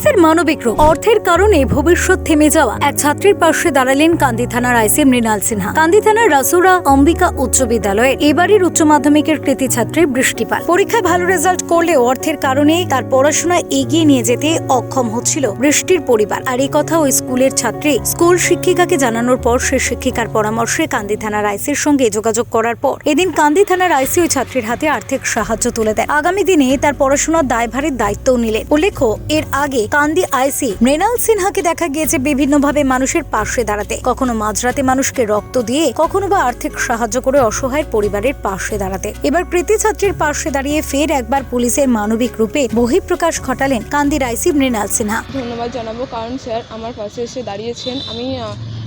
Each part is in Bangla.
পুলিশের মানবিক রূপ। অর্থের কারণে ভবিষ্যৎ থেমে যাওয়া। এক ছাত্রীর পাশে দাঁড়ালেন কান্দি থানার আইসি মৃণাল সিনহা। কান্দি থানার রাসুরা অম্বিকা উচ্চ বিদ্যালয়ের এবারের উচ্চ মাধ্যমিকের কৃতি ছাত্রী বৃষ্টিপাল পরীক্ষায় ভালো রেজাল্ট করলেও অর্থের কারণে তার পড়াশোনা এগিয়ে নিয়ে যেতে অক্ষম হচ্ছিল বৃষ্টির পরিবার। আর এই কথা ওই স্কুলের ছাত্রী, স্কুল শিক্ষিকাকে জানানোর পর সে শিক্ষিকার পরামর্শে কান্দি থানার আইসির সঙ্গে যোগাযোগ করার পর এদিন কান্দি থানার আইসি ওই ছাত্রীর হাতে আর্থিক সাহায্য তুলে দেয়। আগামী দিনে তার পড়াশোনার দায়ভারের দায়িত্বও নিলেন। উল্লেখ্য, এর আগে কান্দি আইসি মৃণাল সিনহাকে দেখা গিয়েছে বিভিন্নভাবে মানুষের পাশে দাঁড়াতে। কখনো মাঝরাতে মানুষকে রক্ত দিয়ে, কখনো বা আর্থিক সাহায্য করে অসহায় পরিবারের পাশে দাঁড়াতে। এবার কৃতি ছাত্রীর পাশে দাঁড়িয়ে ফের একবার পুলিশের মানবিক রূপে বহিঃপ্রকাশ ঘটালেন কান্দির আইসি মৃণাল সিনহা। ধন্যবাদ জানাব। কারণ, স্যার, আমার পাশে এসে দাঁড়িয়েছেন। আমি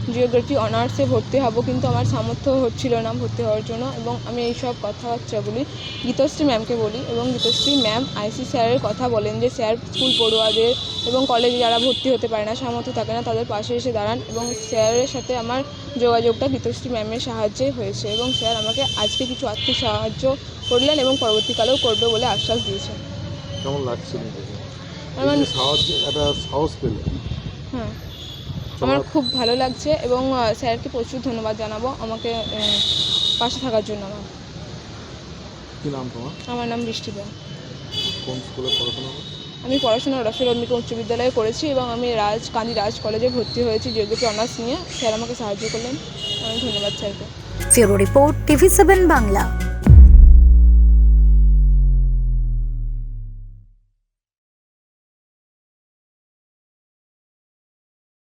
জিওগ্রাফি অনার্সে ভর্তি হব কিন্তু আমার সামর্থ্য হচ্ছিল না ভর্তি হওয়ার জন্য এবং আমি এইসব কথাবার্তা বলি। গীতশ্রী ম্যামকে বলি এবং গীতশ্রী ম্যাম আইসি স্যারের কথা বলেন যে স্যার স্কুল পড়ুয়াদের এবং কলেজে যারা ভর্তি হতে পারে না সামর্থ্য থাকে না তাদের পাশে এসে দাঁড়ান। এবং স্যারের সাথে আমার যোগাযোগটা গীতশ্রী ম্যামের সাহায্যে হয়েছে এবং স্যার আমাকে আজকে কিছু আর্থিক সাহায্য করলেন এবং পরবর্তীকালেও করবে বলে আশ্বাস দিয়েছেন। কেমন লাগছে? আমার এই একটা সাহস পেলে হ্যাঁ। আমার খুব ভালো লাগছে এবং স্যারকে প্রচুর ধন্যবাদ জানাব আমাকে পাশে থাকার জন্য আমার। কি নাম তোমার? আমার নাম বৃষ্টি দেয় কোন স্কুলে পড়াশোনা করো? আমি পড়াশোনা রসের অম্বিকা উচ্চ বিদ্যালয়ে করেছি এবং আমি রাজ কান্দি রাজ কলেজে ভর্তি হয়েছি জিওগ্রাফি অনার্স নিয়ে। স্যার আমাকে সাহায্য করলেন। আমি ধন্যবাদ স্যারকে। ফেরো রিপোর্ট টিভি সেভেন বাংলা।